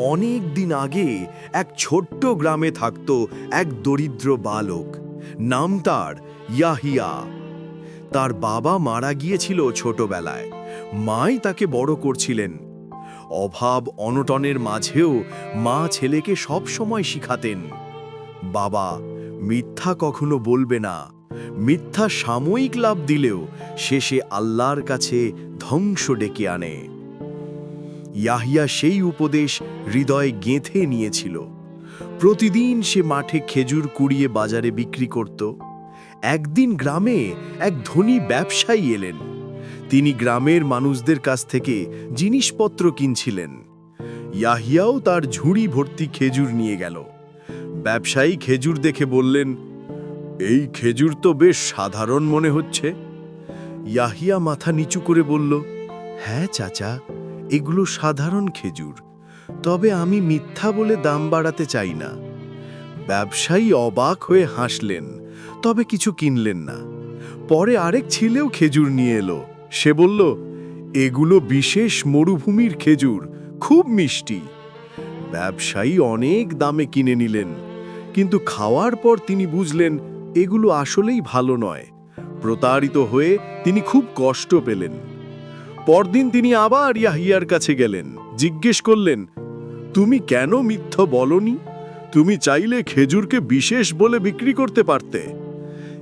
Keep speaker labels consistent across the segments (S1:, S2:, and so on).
S1: অনেক দিন আগে এক ছোট্ট গ্রামে থাকত এক দরিদ্র বালক। নাম তার ইয়াহিয়া। তার বাবা মারা গিয়েছিল ছোটবেলায়। মাই তাকে বড় করছিলেন। অভাব অনটনের মাঝেও মা ছেলেকে সব সময় শিখাতেন। বাবা, মিথ্যা কখনো বলবে না। মিথ্যা সাময়িক লাভ দিলেও শেষে আল্লাহর কাছে ধ্বংস ডেকে আনে। ইয়াহিয়া সেই উপদেশ হৃদয়ে গেঁথে নিয়েছিল। প্রতিদিন সে মাঠে খেজুর কুড়িয়ে বাজারে বিক্রি করত। একদিন গ্রামে এক ধনী ব্যবসায়ী এলেন। তিনি গ্রামের মানুষদের কাছ থেকে জিনিসপত্র কিনছিলেন। ইয়াহিয়াও তার ঝুড়ি ভর্তি খেজুর নিয়ে গেল। ব্যবসায়ী খেজুর দেখে বললেন, এই খেজুর তো বেশ সাধারণ মনে হচ্ছে। ইয়াহিয়া মাথা নিচু করে বলল হ্যাঁ চাচা এগুলো সাধারণ খেজুর। তবে আমি মিথ্যা বলে দাম বাড়াতে চাই না। ব্যবসায়ী অবাক হয়ে হাসলেন, তবে কিছু কিনলেন না। পরে আরেক ছেলেও খেজুর নিয়ে এলো। সে বলল, এগুলো বিশেষ মরুভূমির খেজুর, খুব মিষ্টি। ব্যবসায়ী অনেক দামে কিনে নিলেন, কিন্তু খাওয়ার পর তিনি বুঝলেন, এগুলো আসলেই ভালো নয়। প্রতারিত হয়ে তিনি খুব কষ্ট পেলেন। পরদিন তিনি আবার ইয়াহিয়ার কাছে গেলেন, জিজ্ঞেস করলেন, তুমি কেন মিথ্য বলনি? তুমি চাইলে খেজুরকে বিশেষ বলে বিক্রি করতে পারতে।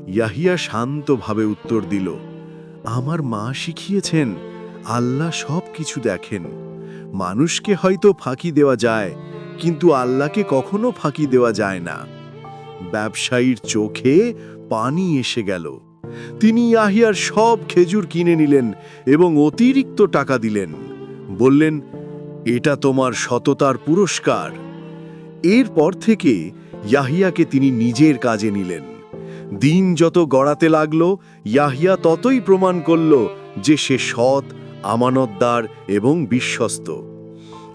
S1: ইয়াহিয়া শান্তভাবে উত্তর দিল, আমার মা শিখিয়েছেন, আল্লাহ সব কিছু দেখেন। মানুষকে হয়তো ফাঁকি দেওয়া যায়, কিন্তু আল্লাহকে কখনো ফাঁকি দেওয়া যায় না। ব্যবসায়ীর চোখে পানি এসে গেল। তিনি ইয়াহিয়ার সব খেজুর কিনে নিলেন এবং অতিরিক্ত টাকা দিলেন। বললেন, এটা তোমার সততার পুরস্কার। এরপর থেকে ইয়াহিয়াকে তিনি নিজের কাজে নিলেন। দিন যত গড়াতে লাগল, ইয়াহিয়া ততই প্রমাণ করল যে সে সৎ, আমানতদার এবং বিশ্বস্ত।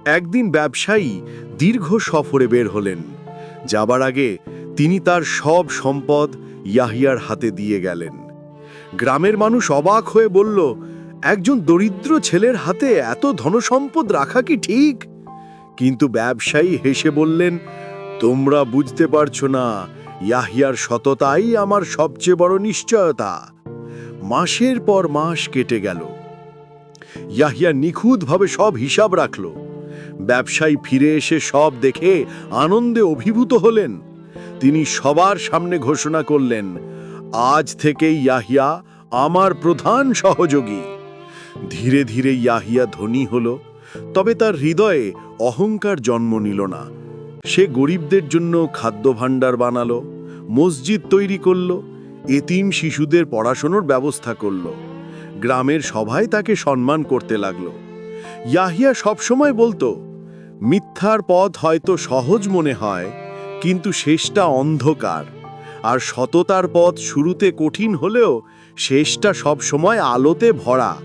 S1: একদিন ব্যবসায়ী দীর্ঘ সফরে বের হলেন। যাবার আগে তিনি তার সব সম্পদ ইয়াহিয়ার হাতে দিয়ে গেলেন। গ্রামের মানুষ অবাক হয়ে বলল, একজন দরিদ্র ছেলের হাতে এত ধনসম্পদ রাখা কি ঠিক? কিন্তু ব্যবসায়ী হেসে বললেন, তোমরা বুঝতে পারছ না, ইয়াহিয়ার সততাই আমার সবচেয়ে বড় নিশ্চয়তা। মাসের পর মাস কেটে গেল। ইয়াহিয়া নিখুঁতভাবে সব হিসাব রাখল। ব্যবসায়ী ফিরে এসে সব দেখে আনন্দে অভিভূত হলেন। তিনি সবার সামনে ঘোষণা করলেন আজ থেকে ইয়াহিয়া আমার প্রধান সহযোগী। ধীরে ধীরে ইয়াহিয়া ধনী হল, তবে তার হৃদয়ে অহংকার জন্ম নিল না। সে গরিবদের জন্য খাদ্য ভাণ্ডার বানালো, মসজিদ তৈরি করল, এতিম শিশুদের পড়াশোনার ব্যবস্থা করল, গ্রামের সভায় তাকে সম্মান করতে লাগল। ইয়াহিয়া সবসময় বলতো, মিথ্যার পথ হয়তো সহজ মনে হয়, কিন্তু শেষটা অন্ধকার। আর সততার পথ শুরুতে কঠিন হলেও শেষটা সব সময় আলোতে ভরা।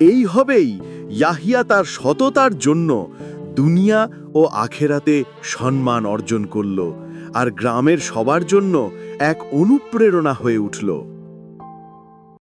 S1: এই হবেই ইয়াহিয়া তার সততার জন্য দুনিয়া ও আখেরাতে সম্মান অর্জন করল আর গ্রামের সবার জন্য এক অনুপ্রেরণা হয়ে উঠল।